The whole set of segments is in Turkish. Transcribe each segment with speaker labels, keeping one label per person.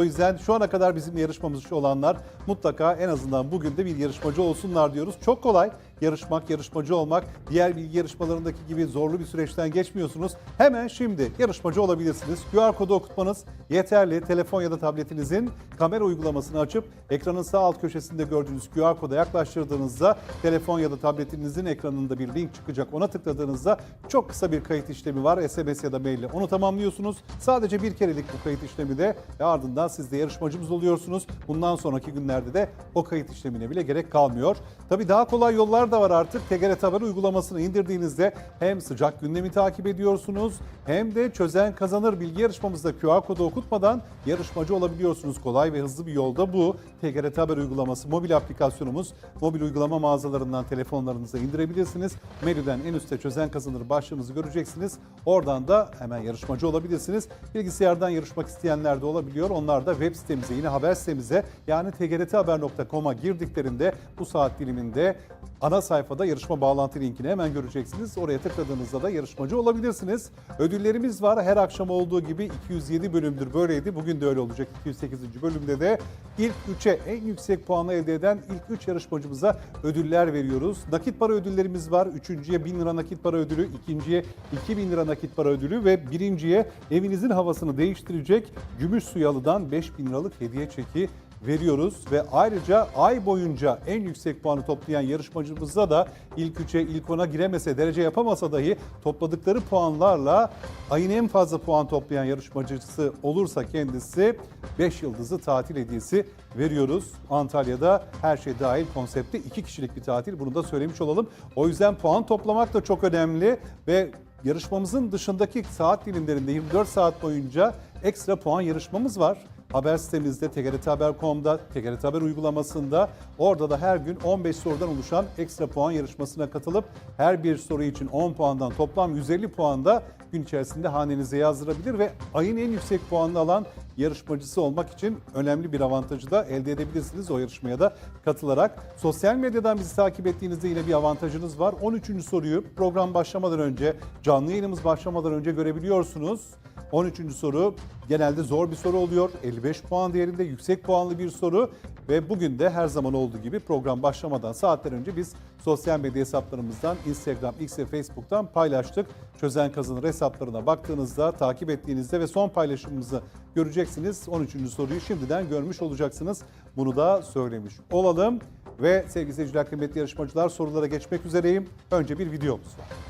Speaker 1: O yüzden şu ana kadar bizimle yarışmamış olanlar mutlaka en azından bugün de bir yarışmacı olsunlar diyoruz. Çok kolay yarışmak, yarışmacı olmak. Diğer bilgi yarışmalarındaki gibi zorlu bir süreçten geçmiyorsunuz. Hemen şimdi yarışmacı olabilirsiniz. QR kodu okutmanız yeterli. Telefon ya da tabletinizin kamera uygulamasını açıp ekranın sağ alt köşesinde gördüğünüz QR koda yaklaştırdığınızda telefon ya da tabletinizin ekranında bir link çıkacak. Ona tıkladığınızda çok kısa bir kayıt işlemi var. SMS ya da maille onu tamamlıyorsunuz. Sadece bir kerelik bu kayıt işlemi de ve ardından siz de yarışmacımız oluyorsunuz. Bundan sonraki günlerde de o kayıt işlemine bile gerek kalmıyor. Tabii daha kolay yollar da var artık. TGRT Haber uygulamasını indirdiğinizde hem sıcak gündemi takip ediyorsunuz hem de çözen kazanır bilgi yarışmamızda QR kodu okutmadan yarışmacı olabiliyorsunuz. Kolay ve hızlı bir yolda bu. TGRT Haber uygulaması mobil aplikasyonumuz. Mobil uygulama mağazalarından telefonlarınıza indirebilirsiniz. Menüden en üstte çözen kazanır başlığımızı göreceksiniz. Oradan da hemen yarışmacı olabilirsiniz. Bilgisayardan yarışmak isteyenler de olabiliyor. Onlar da web sitemize yine haber sitemize yani tgrthaber.com'a girdiklerinde bu saat diliminde ana sayfada yarışma bağlantı linkini hemen göreceksiniz. Oraya tıkladığınızda da yarışmacı olabilirsiniz. Ödüllerimiz var. Her akşam olduğu gibi 207 bölümdür böyleydi. Bugün de öyle olacak 208. bölümde de ilk 3'e en yüksek puanı elde eden ilk 3 yarışmacımıza ödüller veriyoruz. Nakit para ödüllerimiz var. Üçüncüye 1000 lira nakit para ödülü, ikinciye 2000 lira nakit para ödülü ve birinciye evinizin havasını değiştirecek gümüş suyalıdan 5000 liralık hediye çeki veriyoruz ve ayrıca ay boyunca en yüksek puanı toplayan yarışmacımıza da ilk 3'e ilk 10'a giremese derece yapamasa dahi topladıkları puanlarla ayın en fazla puan toplayan yarışmacısı olursa kendisi 5 yıldızlı tatil hediyesi veriyoruz. Antalya'da her şey dahil konsepte 2 kişilik bir tatil bunu da söylemiş olalım. O yüzden puan toplamak da çok önemli ve yarışmamızın dışındaki saat dilimlerinde 24 saat boyunca ekstra puan yarışmamız var haber sitemizde tgrthaber.com'da, TGRT Haber uygulamasında orada da her gün 15 sorudan oluşan ekstra puan yarışmasına katılıp her bir soru için 10 puandan toplam 150 puan da gün içerisinde hanenize yazdırabilir ve ayın en yüksek puanını alan yarışmacısı olmak için önemli bir avantajı da elde edebilirsiniz o yarışmaya da katılarak. Sosyal medyadan bizi takip ettiğinizde yine bir avantajınız var. 13. soruyu program başlamadan önce, canlı yayınımız başlamadan önce görebiliyorsunuz. 13. soru genelde zor bir soru oluyor. 55 puan değerinde yüksek puanlı bir soru ve bugün de her zaman olduğu gibi program başlamadan saatler önce biz sosyal medya hesaplarımızdan Instagram, X ve Facebook'tan paylaştık. Çözen kazanır hesaplarına baktığınızda, takip ettiğinizde ve son paylaşımımızı göreceksiniz. 13. soruyu şimdiden görmüş olacaksınız. Bunu da söylemiş olalım. Ve sevgili seyirciler, kıymetli yarışmacılar sorulara geçmek üzereyim. Önce bir videomuz var.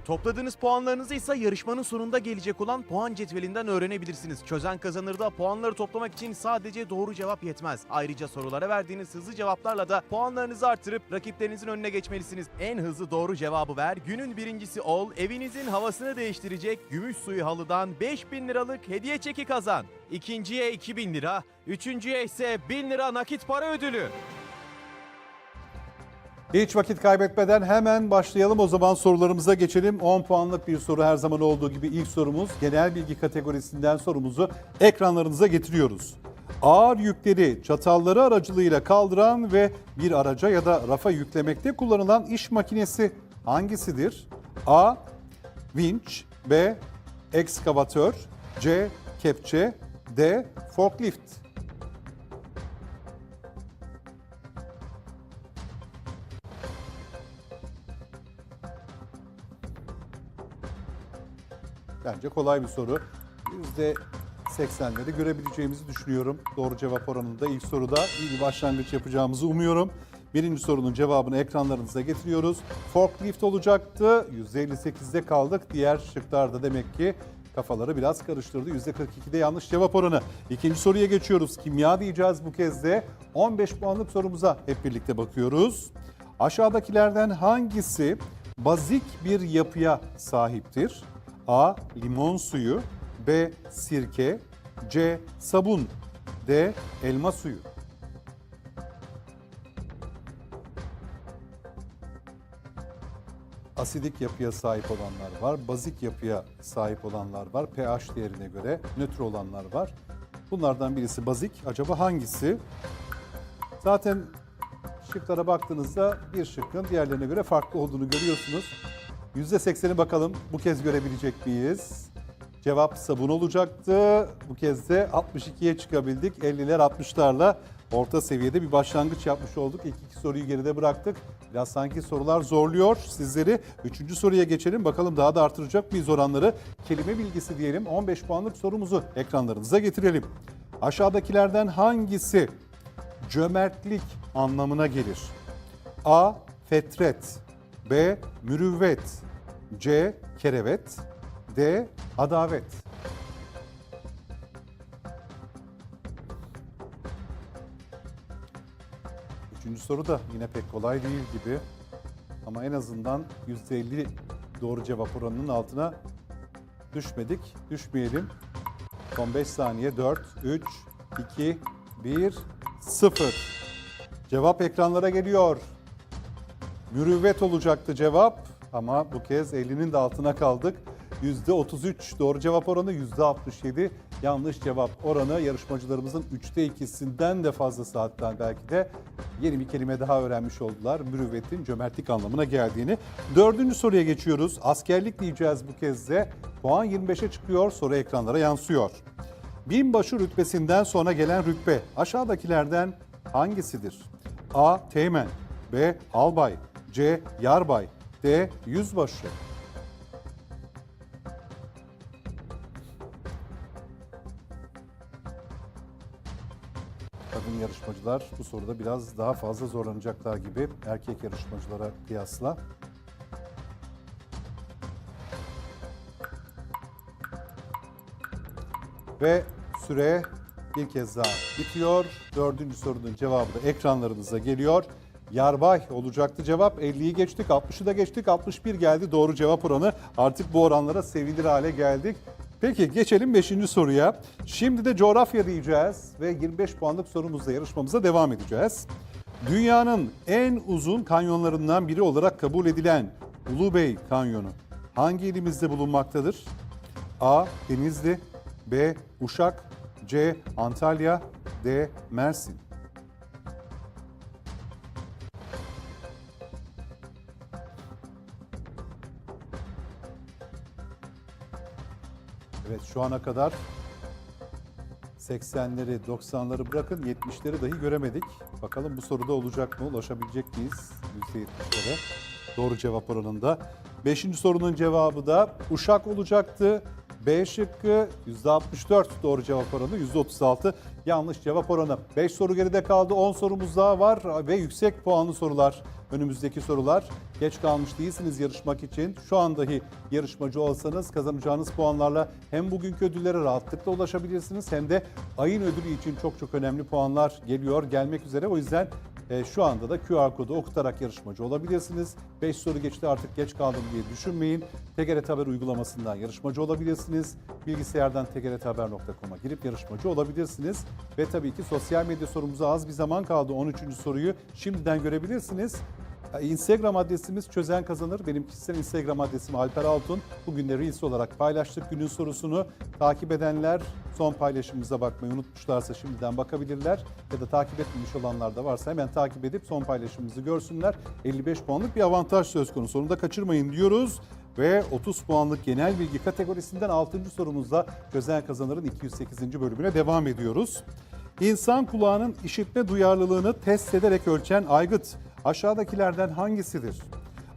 Speaker 2: Topladığınız puanlarınızı ise yarışmanın sonunda gelecek olan puan cetvelinden öğrenebilirsiniz. Çözen kazanırda puanları toplamak için sadece doğru cevap yetmez. Ayrıca sorulara verdiğiniz hızlı cevaplarla da puanlarınızı artırıp rakiplerinizin önüne geçmelisiniz. En hızlı doğru cevabı ver, günün birincisi ol, evinizin havasını değiştirecek gümüş suyu halıdan 5000 liralık hediye çeki kazan. İkinciye 2000 lira, üçüncüye ise 1000 lira nakit para ödülü.
Speaker 1: Hiç vakit kaybetmeden hemen başlayalım. O zaman sorularımıza geçelim. 10 puanlık bir soru her zaman olduğu gibi ilk sorumuz. Genel bilgi kategorisinden sorumuzu ekranlarınıza getiriyoruz. Ağır yükleri çatalları aracılığıyla kaldıran ve bir araca ya da rafa yüklemekte kullanılan iş makinesi hangisidir? A. Vinç B. Ekskavatör C. Kepçe D. Forklift Bence kolay bir soru. %80'leri görebileceğimizi düşünüyorum. Doğru cevap oranında ilk soruda iyi bir başlangıç yapacağımızı umuyorum. Birinci sorunun cevabını ekranlarınıza getiriyoruz. Forklift olacaktı. %58'de kaldık. Diğer şıklarda demek ki kafaları biraz karıştırdı. %42'de yanlış cevap oranı. İkinci soruya geçiyoruz. Kimya diyeceğiz bu kez de. 15 puanlık sorumuza hep birlikte bakıyoruz. Aşağıdakilerden hangisi bazik bir yapıya sahiptir? A. Limon suyu B. Sirke C. Sabun D. Elma suyu asidik yapıya sahip olanlar var, bazik yapıya sahip olanlar var, pH değerine göre nötr olanlar var. Bunlardan birisi bazik. Acaba hangisi? Zaten şıklara baktığınızda bir şıkkın diğerlerine göre farklı olduğunu görüyorsunuz. %80'i bakalım bu kez görebilecek miyiz? Cevap sabun olacaktı. Bu kez de 62'ye çıkabildik. 50'ler 60'larla orta seviyede bir başlangıç yapmış olduk. İlk iki soruyu geride bıraktık. Biraz sanki sorular zorluyor sizleri. Üçüncü soruya geçelim. Bakalım daha da artıracak mıyız oranları? Kelime bilgisi diyelim. 15 puanlık sorumuzu ekranlarınıza getirelim. Aşağıdakilerden hangisi cömertlik anlamına gelir? A. Fetret B. Mürüvvet C. Kerevet D. Adavet Üçüncü soru da yine pek kolay değil gibi. Ama en azından %50 doğru cevap oranının altına düşmedik. Düşmeyelim. Son 5 saniye. 4, 3, 2, 1, 0. Cevap ekranlara geliyor. Mürüvvet olacaktı cevap ama bu kez 50'nin de altına kaldık. %33 doğru cevap oranı, %67 yanlış cevap oranı. Yarışmacılarımızın 3'te ikisinden de fazlası hatta belki de yeni bir kelime daha öğrenmiş oldular. Mürüvvetin cömertlik anlamına geldiğini. Dördüncü soruya geçiyoruz. Askerlik diyeceğiz bu kez de. Puan 25'e çıkıyor, soru ekranlara yansıyor. Binbaşı rütbesinden sonra gelen rütbe aşağıdakilerden hangisidir? A. Teğmen B. Albay C. Yarbay D. Yüzbaşı Kadın yarışmacılar bu soruda biraz daha fazla zorlanacaklar gibi erkek yarışmacılara kıyasla. Ve süre bir kez daha bitiyor. Dördüncü sorunun cevabı da ekranlarınıza geliyor. Yarbay olacaktı cevap. 50'yi geçtik, 60'ı da geçtik. 61 geldi doğru cevap oranı. Artık bu oranlara sevinir hale geldik. Peki geçelim 5. soruya. Şimdi de coğrafya diyeceğiz ve 25 puanlık sorumuzla yarışmamıza devam edeceğiz. Dünyanın en uzun kanyonlarından biri olarak kabul edilen Ulubey Kanyonu hangi ilimizde bulunmaktadır? A. Denizli B. Uşak C. Antalya D. Mersin Şu ana kadar 80'leri 90'ları bırakın 70'leri dahi göremedik. Bakalım bu soruda olacak mı? Ulaşabilecek miyiz %70'lere? Doğru cevap oranında. Beşinci sorunun cevabı da Uşak olacaktı. B şıkkı %64 doğru cevap oranı %36 yanlış cevap oranı. 5 soru geride kaldı 10 sorumuz daha var ve yüksek puanlı sorular önümüzdeki sorular. Geç kalmış değilsiniz yarışmak için. Şu an dahi yarışmacı olsanız kazanacağınız puanlarla hem bugünkü ödüllere rahatlıkla ulaşabilirsiniz hem de ayın ödülü için çok çok önemli puanlar geliyor gelmek üzere. O yüzden e, şu anda da QR kodu okutarak yarışmacı olabilirsiniz. 5 soru geçti artık geç kaldım diye düşünmeyin. TGRT Haber uygulamasından yarışmacı olabilirsiniz. Bilgisayardan tgrthaber.com'a girip yarışmacı olabilirsiniz. Ve tabii ki sosyal medya sorumuza az bir zaman kaldı. 13. soruyu şimdiden görebilirsiniz. Instagram adresimiz çözen kazanır. Benim kişisel Instagram adresim Alper Altun. Bugün de Reels olarak paylaştık günün sorusunu. Takip edenler son paylaşımımıza bakmayı unutmuşlarsa şimdiden bakabilirler. Ya da takip etmemiş olanlar da varsa hemen takip edip son paylaşımımızı görsünler. 55 puanlık bir avantaj söz konusu. Onu da kaçırmayın diyoruz. Ve 30 puanlık genel bilgi kategorisinden 6. sorumuzda Çözen Kazanır'ın 208. bölümüne devam ediyoruz. İnsan kulağının işitme duyarlılığını test ederek ölçen aygıt aşağıdakilerden hangisidir?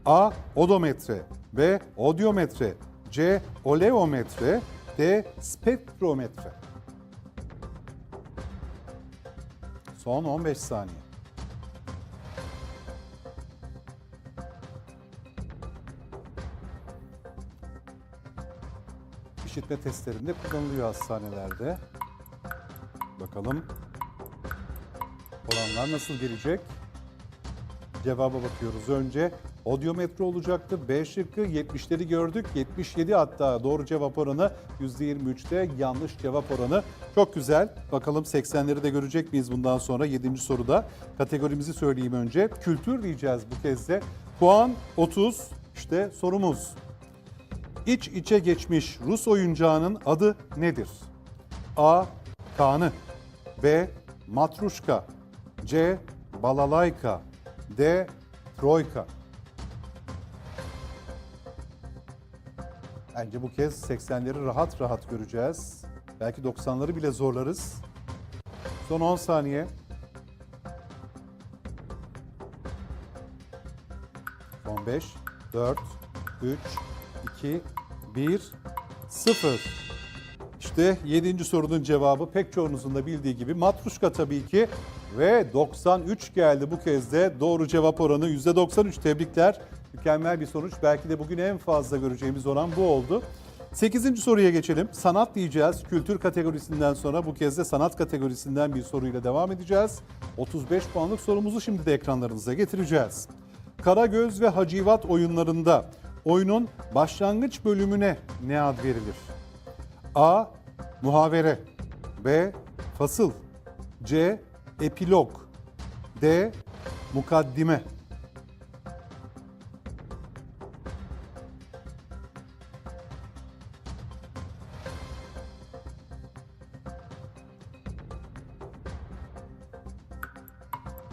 Speaker 1: A. Odometre B. Odyometre C. Oleometre D. Spektrometre Son 15 saniye. İşitme testlerinde kullanılıyor hastanelerde. Bakalım oranlar nasıl gelecek? Cevaba bakıyoruz önce. Odyometre olacaktı. B şıkkı 70'leri gördük. 77 hatta doğru cevap oranı %23'te yanlış cevap oranı. Çok güzel. Bakalım 80'leri de görecek miyiz bundan sonra 7. soruda. Kategorimizi söyleyeyim önce. Kültür diyeceğiz bu kez de. Puan 30. İşte sorumuz. İç içe geçmiş Rus oyuncağının adı nedir? A. Kanı B. Matruşka C. Balalayka D. Troika Bence bu kez 80'leri rahat rahat göreceğiz. Belki 90'ları bile zorlarız. Son 10 saniye. Son 5, 4, 3, 2, 1, 0. İşte 7. sorunun cevabı pek çoğunuzun da bildiği gibi matruşka tabii ki. Ve 93 geldi bu kez de doğru cevap oranı %93 tebrikler. Mükemmel bir sonuç. Belki de bugün en fazla göreceğimiz oran bu oldu. 8. soruya geçelim. Sanat diyeceğiz. Kültür kategorisinden sonra bu kez de sanat kategorisinden bir soruyla devam edeceğiz. 35 puanlık sorumuzu şimdi de ekranlarınıza getireceğiz. Karagöz ve Hacivat oyunlarında oyunun başlangıç bölümüne ne ad verilir? A. Muhavere B. Fasıl C. Epilog D. Mukaddime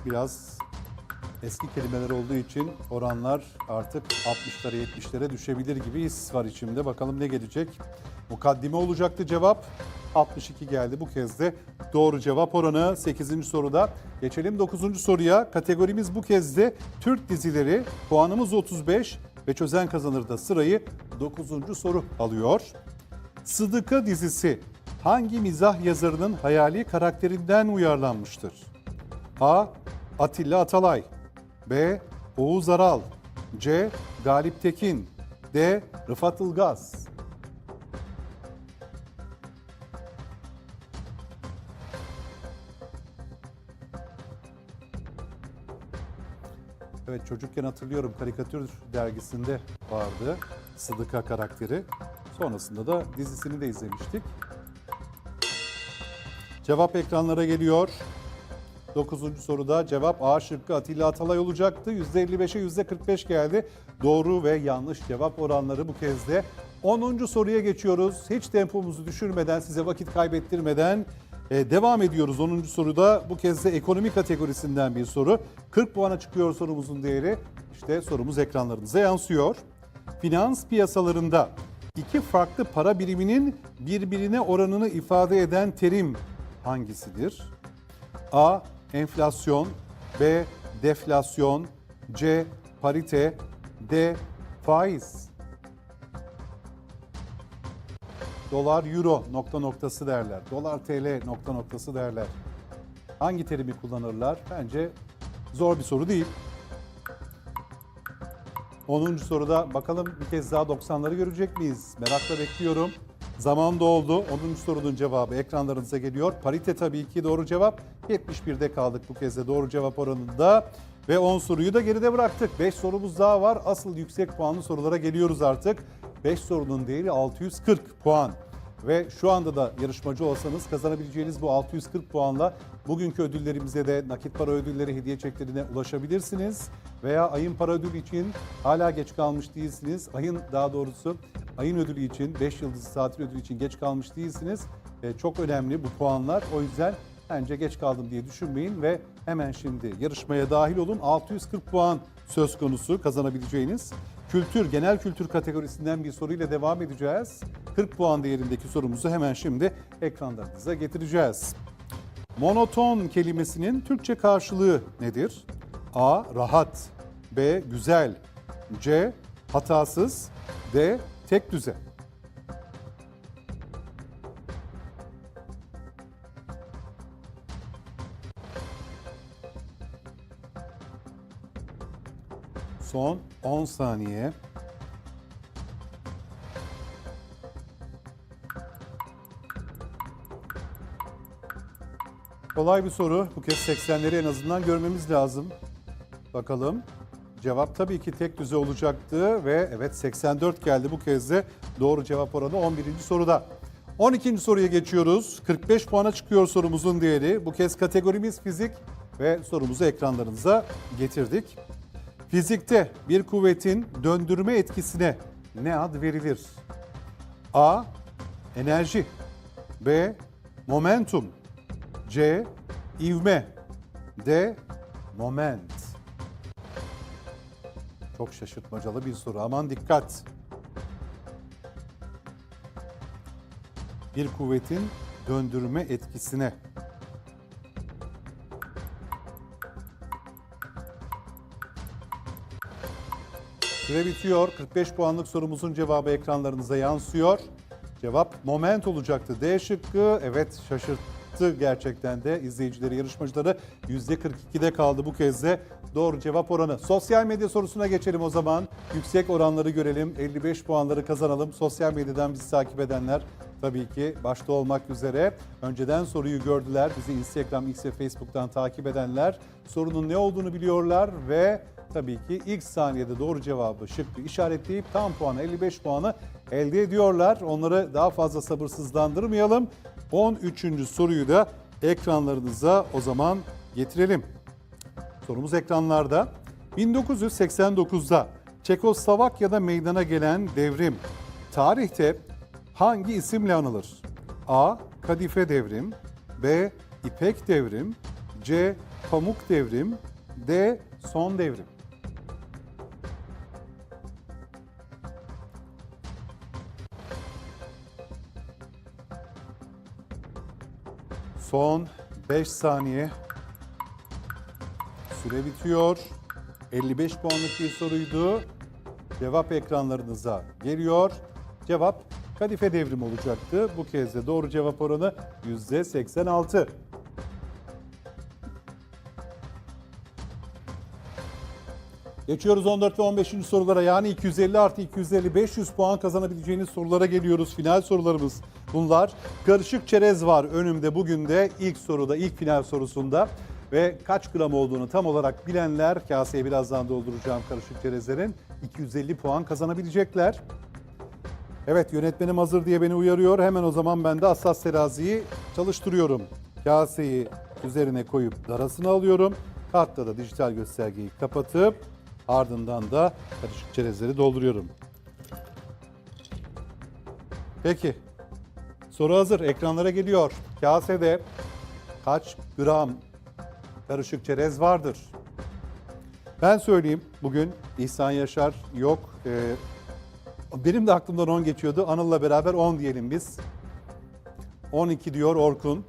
Speaker 1: Biraz eski kelimeler olduğu için oranlar artık 60'lara 70'lere düşebilir gibi his var içimde. Bakalım ne gelecek? Mukaddime olacaktı cevap. 62 geldi bu kez de doğru cevap oranı 8. soruda. Geçelim 9. soruya. Kategorimiz bu kez de Türk dizileri. Puanımız 35 ve çözen kazanır da sırayı 9. soru alıyor. Sıdıka dizisi hangi mizah yazarının hayali karakterinden uyarlanmıştır? A. Atilla Atalay B. Oğuz Aral C. Galip Tekin D. Rıfat Ilgaz Evet çocukken hatırlıyorum karikatür dergisinde vardı Sıdıka karakteri. Sonrasında da dizisini de izlemiştik. Cevap ekranlara geliyor. 9. soruda cevap A şıkkı Atilla Atalay olacaktı. %55'e %45 geldi. Doğru ve yanlış cevap oranları bu kez de. 10. soruya geçiyoruz. Hiç tempomuzu düşürmeden, size vakit kaybettirmeden e, devam ediyoruz. 10. soruda bu kez de ekonomi kategorisinden bir soru. 40 puana çıkıyor sorumuzun değeri. İşte sorumuz ekranlarınıza yansıyor. Finans piyasalarında iki farklı para biriminin birbirine oranını ifade eden terim hangisidir? A. Enflasyon B. Deflasyon C. Parite D. Faiz Dolar, euro nokta noktası derler. Dolar, TL nokta noktası derler. Hangi terimi kullanırlar? Bence zor bir soru değil. 10. soruda bakalım bir kez daha 90'ları görecek miyiz? Merakla bekliyorum. Zaman doldu. 10. sorunun cevabı ekranlarınıza geliyor. Parite tabii ki doğru cevap. 71'de kaldık bu kez de doğru cevap oranında. Ve 10 soruyu da geride bıraktık. 5 sorumuz daha var. Asıl yüksek puanlı sorulara geliyoruz artık. 5 sorunun değeri 640 puan. Ve şu anda da yarışmacı olsanız kazanabileceğiniz bu 640 puanla bugünkü ödüllerimize de nakit para ödülleri, hediye çeklerine ulaşabilirsiniz. Veya ayın para ödülü için hala geç kalmış değilsiniz. Ayın daha doğrusu ayın ödülü için, 5 yıldızlı tatil ödülü için geç kalmış değilsiniz. E, çok önemli bu puanlar. O yüzden bence geç kaldım diye düşünmeyin ve hemen şimdi yarışmaya dahil olun. 640 puan söz konusu kazanabileceğiniz. Kültür, genel kültür kategorisinden bir soruyla devam edeceğiz. 40 puan değerindeki sorumuzu hemen şimdi ekranlarınıza getireceğiz. Monoton kelimesinin Türkçe karşılığı nedir? A. Rahat B. Güzel C. Hatasız D. Tek düze Son 10 saniye. Kolay bir soru. Bu kez 80'leri en azından görmemiz lazım. Bakalım. Cevap tabii ki tek düze olacaktı ve evet 84 geldi bu kez de doğru cevap oranı 11. soruda. 12. soruya geçiyoruz. 45 puana çıkıyor sorumuzun değeri. Bu kez kategorimiz fizik ve sorumuzu ekranlarınıza getirdik. Fizikte bir kuvvetin döndürme etkisine ne ad verilir? A. Enerji B. Momentum C. ivme D. Moment Çok şaşırtmacalı bir soru. Aman dikkat. Bir kuvvetin döndürme etkisine. Süre bitiyor. 45 puanlık sorumuzun cevabı ekranlarınıza yansıyor. Cevap moment olacaktı. D şıkkı evet şaşırttı gerçekten de izleyicileri, yarışmacıları. %42'de kaldı bu kez de doğru cevap oranı. Sosyal medya sorusuna geçelim o zaman. Yüksek oranları görelim. 55 puanları kazanalım. Sosyal medyadan bizi takip edenler tabii ki başta olmak üzere önceden soruyu gördüler. Bizi Instagram, X ve Facebook'tan takip edenler sorunun ne olduğunu biliyorlar ve tabii ki ilk saniyede doğru cevabı şıkkı işaretleyip tam puanı 55 puanı elde ediyorlar. Onları daha fazla sabırsızlandırmayalım. 13. soruyu da ekranlarınıza o zaman getirelim. Sorumuz ekranlarda. 1989'da Çekoslovakya'da meydana gelen devrim tarihte hangi isimle anılır? A. Kadife devrim B. İpek devrim C. Pamuk devrim D. Son devrim Son 5 saniye. Süre bitiyor. 55 puanlık bir soruydu. Cevap ekranlarınıza geliyor. Cevap kadife devrim olacaktı. Bu kez de doğru cevap oranı %86. Geçiyoruz 14 ve 15. sorulara yani 250 artı 250 500 puan kazanabileceğiniz sorulara geliyoruz. Final sorularımız bunlar. Karışık çerez var önümde bugün de ilk soruda ilk final sorusunda. Ve kaç gram olduğunu tam olarak bilenler kaseye birazdan dolduracağım karışık çerezlerin 250 puan kazanabilecekler. Evet yönetmenim hazır diye beni uyarıyor. Hemen o zaman ben de hassas teraziyi çalıştırıyorum. Kaseyi üzerine koyup darasını alıyorum. Kartta da dijital göstergeyi kapatıp ardından da karışık çerezleri dolduruyorum. Peki. Soru hazır. Ekranlara geliyor. Kasede kaç gram karışık çerez vardır? Ben söyleyeyim. Bugün İhsan Yaşar yok. Ee, benim de aklımdan 10 geçiyordu. Anıl'la beraber 10 diyelim biz. 12 diyor Orkun.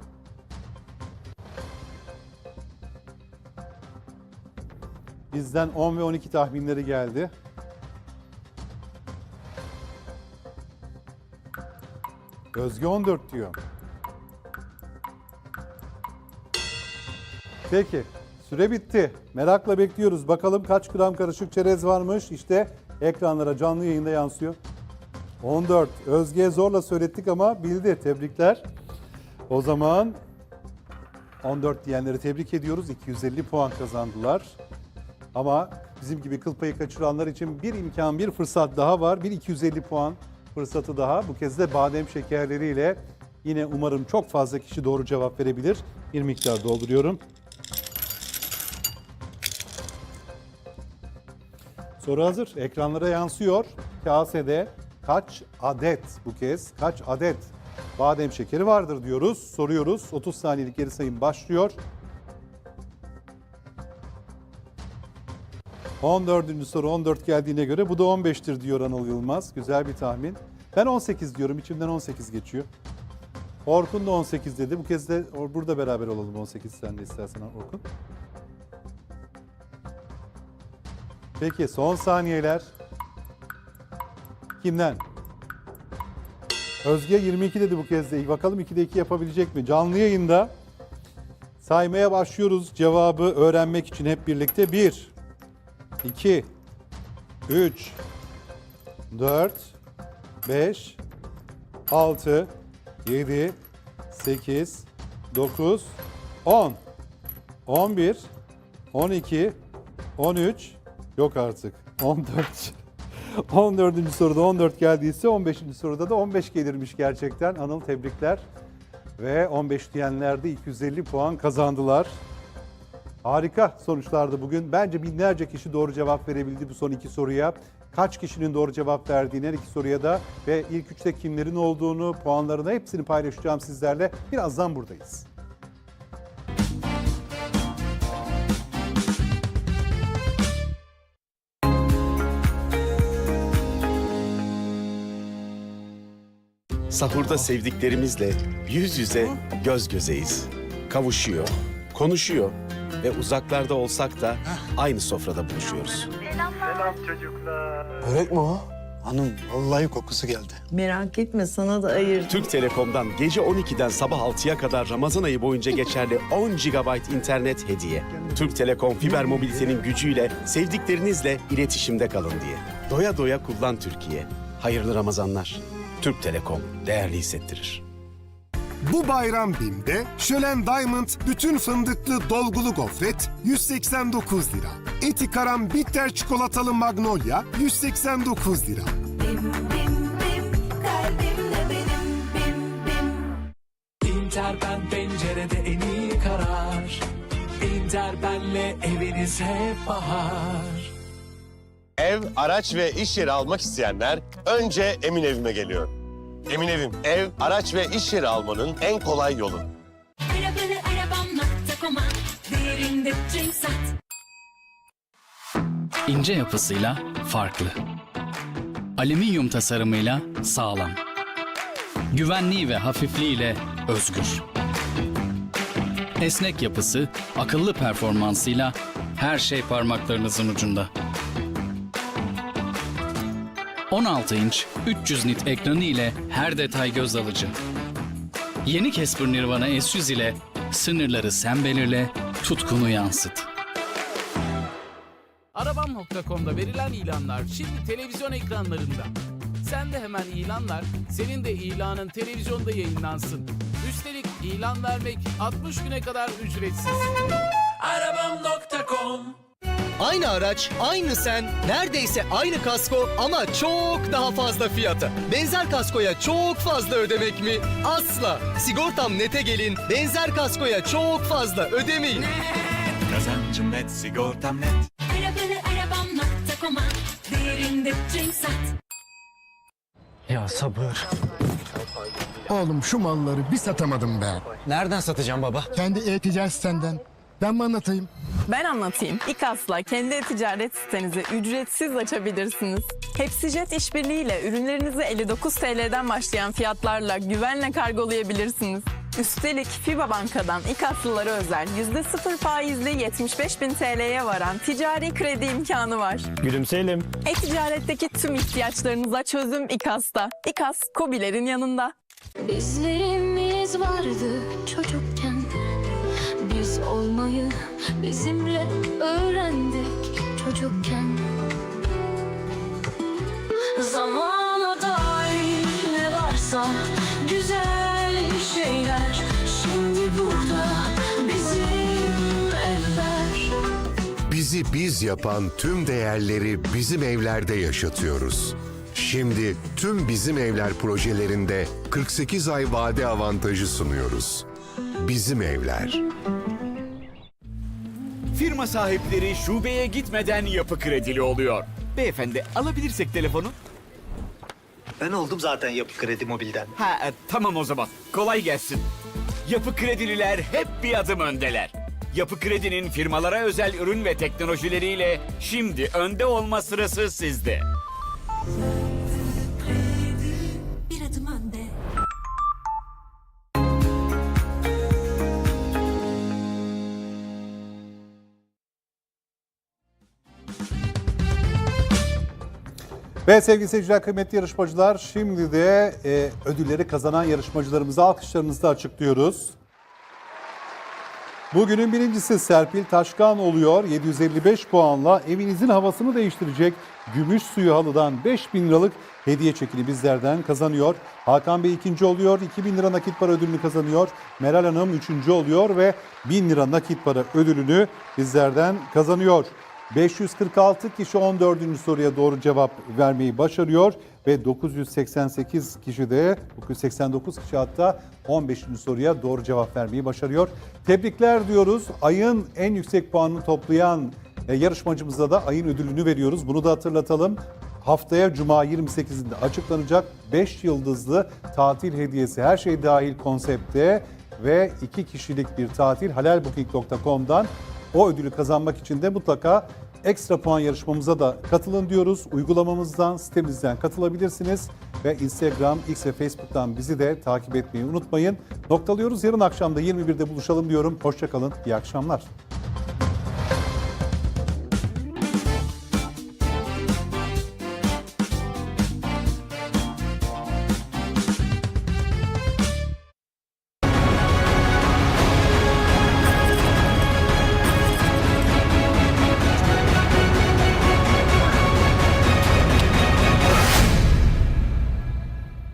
Speaker 1: Bizden 10 ve 12 tahminleri geldi. Özge 14 diyor. Peki, süre bitti. Merakla bekliyoruz. Bakalım kaç gram karışık çerez varmış. İşte ekranlara canlı yayında yansıyor. 14. Özge'ye zorla söylettik ama bildi. Tebrikler. O zaman 14 diyenleri tebrik ediyoruz. 250 puan kazandılar. Ama bizim gibi kıl payı kaçıranlar için bir imkan, bir fırsat daha var. Bir 250 puan fırsatı daha. Bu kez de badem şekerleriyle yine umarım çok fazla kişi doğru cevap verebilir. Bir miktar dolduruyorum. Soru hazır. Ekranlara yansıyor. Kasede kaç adet bu kez kaç adet badem şekeri vardır diyoruz. Soruyoruz. 30 saniyelik geri sayım başlıyor. 14. soru 14 geldiğine göre bu da 15'tir diyor Anıl Yılmaz. Güzel bir tahmin. Ben 18 diyorum. İçimden 18 geçiyor. Orkun da 18 dedi. Bu kez de burada beraber olalım 18 sen de istersen Orkun. Peki son saniyeler. Kimden? Özge 22 dedi bu kez de. Bakalım 2'de 2 yapabilecek mi? Canlı yayında saymaya başlıyoruz cevabı öğrenmek için hep birlikte. 1, 2, 3, 4, 5, 6, 7, 8, 9, 10, 11, 12, 13, Yok artık. 14. 14. soruda 14 geldiyse 15. soruda da 15 gelirmiş gerçekten. Anıl tebrikler. Ve 15 diyenler de 250 puan kazandılar. Harika sonuçlardı bugün. Bence binlerce kişi doğru cevap verebildi bu son iki soruya. Kaç kişinin doğru cevap verdiğini her iki soruya da ve ilk üçte kimlerin olduğunu, puanlarını hepsini paylaşacağım sizlerle. Birazdan buradayız.
Speaker 3: Sahurda sevdiklerimizle yüz yüze göz gözeyiz. Kavuşuyor, konuşuyor ve uzaklarda olsak da aynı sofrada buluşuyoruz.
Speaker 4: Börek mi o? Hanım vallahi kokusu geldi.
Speaker 5: Merak etme sana da ayırdım.
Speaker 3: Türk Telekom'dan gece 12'den sabah 6'ya kadar Ramazan ayı boyunca geçerli 10 GB internet hediye. Türk Telekom fiber mobilitenin gücüyle sevdiklerinizle iletişimde kalın diye. Doya doya kullan Türkiye. Hayırlı Ramazanlar. Türk Telekom değerli hissettirir.
Speaker 6: Bu bayram BİM'de Şölen Diamond bütün fındıklı dolgulu gofret 189 lira. Eti karam bitter çikolatalı magnolia 189 lira.
Speaker 7: Bim bim bim kalbimle benim bim bim
Speaker 8: Interben pencerede en iyi karar Interben'le eviniz hep bahar
Speaker 9: Ev, araç ve iş yeri almak isteyenler önce Emin Evim'e geliyor. Emin Evim, ev, araç ve iş yeri almanın en kolay yolu.
Speaker 7: Arabalı arabam.com'a Değerinde drink sat
Speaker 10: İnce yapısıyla farklı. Alüminyum tasarımıyla sağlam. Güvenliği ve hafifliğiyle özgür. Esnek yapısı, akıllı performansıyla her şey parmaklarınızın ucunda. 16 inç 300 nit ekranı ile her detay göz alıcı. Yeni Casper Nirvana S100 ile sınırları sen belirle, tutkunu yansıt.
Speaker 8: Arabam.com'da verilen ilanlar şimdi televizyon ekranlarında. Sen de hemen ilanlar, senin de ilanın televizyonda yayınlansın. Üstelik ilan vermek 60 güne kadar ücretsiz. Arabam.com
Speaker 11: Aynı araç, aynı sen, neredeyse aynı kasko ama çok daha fazla fiyata. Benzer kaskoya çok fazla ödemek mi? Asla. Sigortam nete gelin, benzer kaskoya çok fazla ödemeyin.
Speaker 8: Kazancım net, sigortam net.
Speaker 7: Arabalı arabam.com'a Değerinde drink sat
Speaker 4: Ya sabır.
Speaker 6: Oğlum şu malları bir satamadım be.
Speaker 4: Nereden satacağım baba?
Speaker 6: Kendi e-ticaret senden. Ben mi anlatayım?
Speaker 5: Ben anlatayım. İKAS'la kendi ticaret sitenizi ücretsiz açabilirsiniz. Hepsijet işbirliğiyle ürünlerinizi 59 TL'den başlayan fiyatlarla güvenle kargolayabilirsiniz. Üstelik FIBA Banka'dan İKAS'lılara özel %0 faizli 75 bin TL'ye varan ticari kredi imkanı var.
Speaker 4: Gülümseyelim.
Speaker 5: E-ticaretteki tüm ihtiyaçlarınıza çözüm İKAS'ta. İKAS, KOBİ'lerin yanında.
Speaker 7: Bizlerimiz vardı çocukken Olmayı bizimle öğrendik çocukken Zamana dair ne varsa güzel şeyler Şimdi burada
Speaker 6: Bizi biz yapan tüm değerleri bizim evlerde yaşatıyoruz. Şimdi tüm bizim evler projelerinde 48 ay vade avantajı sunuyoruz. Bizim evler.
Speaker 2: Firma sahipleri şubeye gitmeden yapı kredili oluyor. Beyefendi alabilirsek telefonu.
Speaker 11: Ben oldum zaten yapı kredi mobilden.
Speaker 2: Ha e, tamam o zaman. Kolay gelsin. Yapı kredililer hep bir adım öndeler. Yapı Kredi'nin firmalara özel ürün ve teknolojileriyle şimdi önde olma sırası sizde.
Speaker 1: Ve sevgili seyirciler, kıymetli yarışmacılar, şimdi de e, ödülleri kazanan yarışmacılarımızı alkışlarınızla açıklıyoruz. Bugünün birincisi Serpil Taşkan oluyor. 755 puanla evinizin havasını değiştirecek gümüş suyu halıdan 5000 liralık hediye çekini bizlerden kazanıyor. Hakan Bey ikinci oluyor. 2000 lira nakit para ödülünü kazanıyor. Meral Hanım üçüncü oluyor ve 1000 lira nakit para ödülünü bizlerden kazanıyor. 546 kişi 14. soruya doğru cevap vermeyi başarıyor ve 988 kişi de 989 kişi hatta 15. soruya doğru cevap vermeyi başarıyor. Tebrikler diyoruz. Ayın en yüksek puanını toplayan e, yarışmacımıza da ayın ödülünü veriyoruz. Bunu da hatırlatalım. Haftaya Cuma 28'inde açıklanacak 5 yıldızlı tatil hediyesi her şey dahil konsepte ve 2 kişilik bir tatil halalbooking.com'dan o ödülü kazanmak için de mutlaka ekstra puan yarışmamıza da katılın diyoruz. Uygulamamızdan, sitemizden katılabilirsiniz ve Instagram, X ve Facebook'tan bizi de takip etmeyi unutmayın. Noktalıyoruz. Yarın akşam da 21'de buluşalım diyorum. Hoşçakalın. İyi akşamlar.